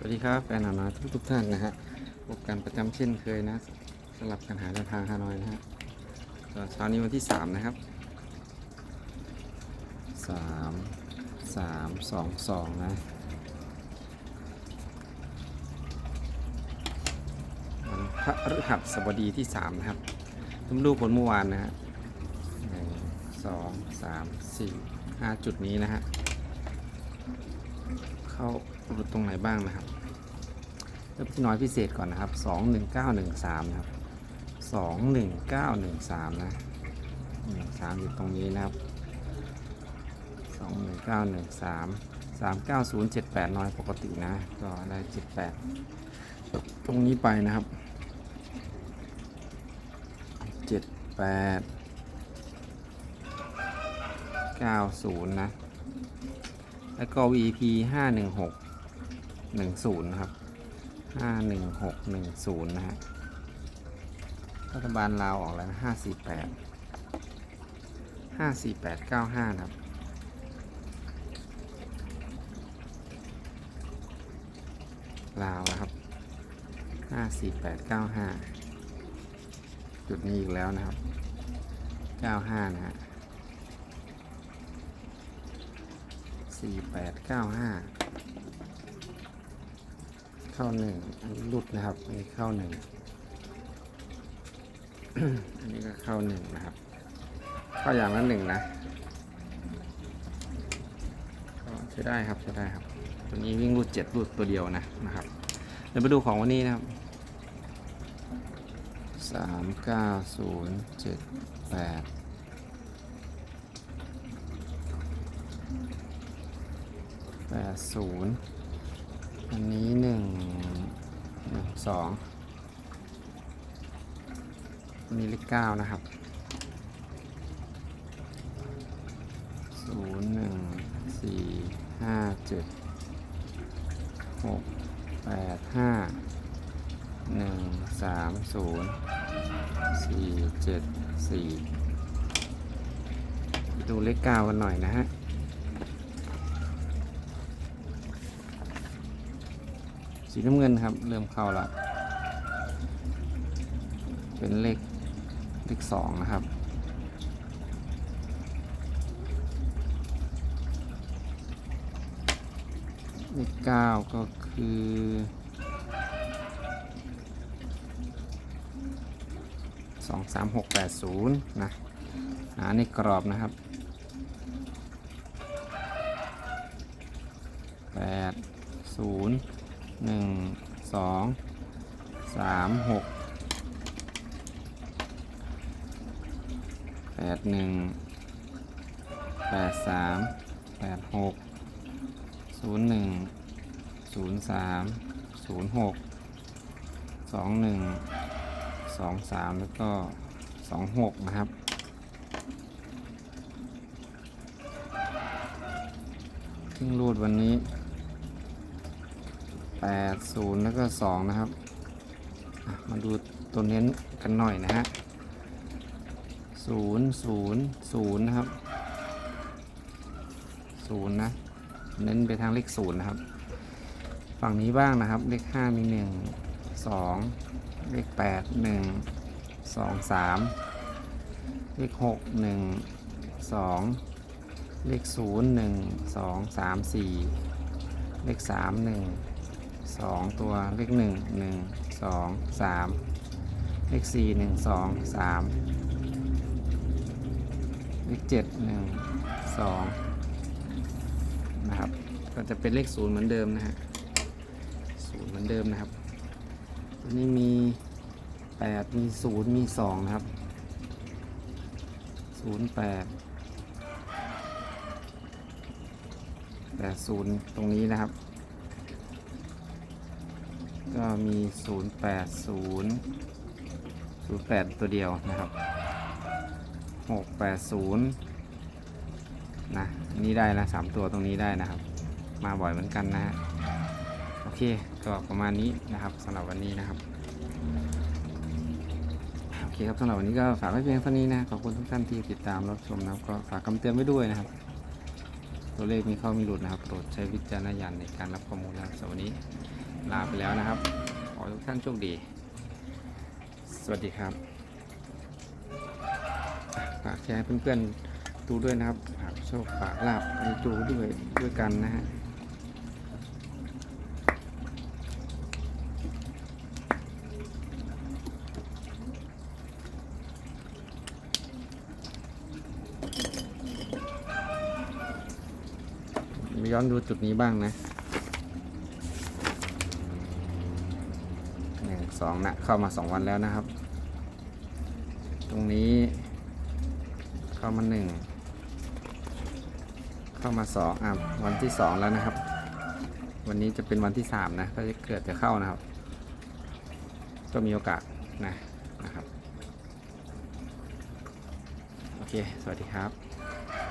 สวัสดีครับ แฟนหนาทุกทุกๆท่านนะฮะพบกันประจำเช่นเคยนะสำหรับการหาแนวทางฮานอยนะฮะก็เช้านี้วันที่ 3 นะครับ 3 3 2 2 นะวันพระฤหัสบดีที่ 3 นะครับทุ่มดูผลเมื่อวานนะฮะหนึ่งสองสามสี่ห้าจุดนี้นะฮะ เข้าห ลุดตรงไหนบ้างนะครับ เริ่มที่น้อยพิเศษก่อนนะครับ 21913 นะครับ 21913 นะ 13 อยู่ตรงนี้นะครับ 21913 39078 น้อยปกตินะ ก็ได้ 78 ตรงนี้ไปนะครับ 78 90 นะ แล้วก็ VP 516 10นะครับ51610นะฮะรัฐบาลลาวออกแล้วนะ548 54895นะครับลาวนะครับ 54895 จุดนี้อีกแล้วนะครับ 95 นะฮะสี่แปด เก้าห้าเข้าหนึ่งอันนี้หลุดนะครับ อันนี้เข้าหนึ่งอันนี้ก็เข้าหนึ่งนะครับ เข้าอย่างละหนึ่งนะก็ใช้ได้ครับใช้ได้ครับ ตัวนี้วิ่งรูดเจ็ดรูดตัวเดียวนะนะครับ เดี๋ยวไปดูของวันนี้นะครับสามเก้าศูนย์เจ็ดแปดแปดศูนย์ อันนี้หนึ่งหนึ่งสองอันนี้เลขเก้านะครับศูนย์หนึ่งสี่ห้าเจ็ดหกแปดห้าหนึ่งสามศูนย์สี่เจ็ดสี่ดูเลขเก้ากันหน่อยนะฮะ สีน้ำเงินครับ เริ่มเข้าละเป็นเลขเลขสองนะครับ เลขเก้าก็คือสองสามหกแปดศูนย์นะหาในกรอบนะครับแปดศูนย์ หนึ่งสองสามหกแปดหนึ่งแปดสามแปดหกศูนย์หนึ่งศูนย์สามศูนย์หกสองหนึ่งสองสามแล้วก็สองหกนะครับทิ้งรูดวันนี้ แปดศูนย์แล้วก็สองนะครับมาดูตัวเน้นกันหน่อยนะฮะศูนย์ศูนย์ศูนย์นะครับศูนย์นะเน้นไปทางเลขศูนย์นะครับ ฝั่งนี้บ้างนะครับ เลขห้ามีหนึ่งสองเลขแปดหนึ่งสองสามเลขหกหนึ่งสองเลขศูนย์หนึ่งสองสามสี่เลขสามหนึ่ง สองตัวเลขหนึ่งหนึ่งสองสามเลขสี่หนึ่งสองสามเลขเจ็ดหนึ่งสองนะครับก็จะเป็นเลขศูนย์เหมือนเดิมนะฮะศูนย์เหมือนเดิมนะครับตัวนี้มีแปดมีศูนย์มีสองนะครับศูนย์แปดแปดศูนย์ตรงนี้นะครับ ก็มี 080 08 ตัวเดียวนะครับ 680 นะนนี้ได้นะ 3 ตัวตรงนี้ได้นะครับ มาบ่อยเหมือนกันนะฮะ โอเค ก็ประมาณนี้นะครับสำหรับวันนี้นะครับโอเคครับสำหรับวันนี้ก็ฝากไว้เพียงเท่านี้นะขอบคุณทุกท่านที่ติดตามรับชมนะครับก็ฝากคำเตือนไว้ด้วยนะครับ ตัวเลขมีเข้ามีหลุดนะครับโปรดใช้วิจารณญาณในการรับข้อมูลนะครับสำหรับวันนี้ ลาไปแล้วนะครับ ขอทุกท่านโชคดี สวัสดีครับฝากแชร์เพื่อนๆดูด้วยนะครับฝากโชคฝากลาบให้ดูด้วยด้วยกันนะฮะมาย้อนดูจุดนี้บ้างนะหนึ่ง สองนะเข้ามาสองวันแล้วนะครับ ตรงนี้ เข้ามาหนึ่งเข้ามาสองอะวันที่สองแล้วนะครับ วันนี้จะเป็นวันที่สามนะก็จะเกิดจะเข้านะครับ ก็มีโอกาสนะนะครับ โอเค สวัสดีครับ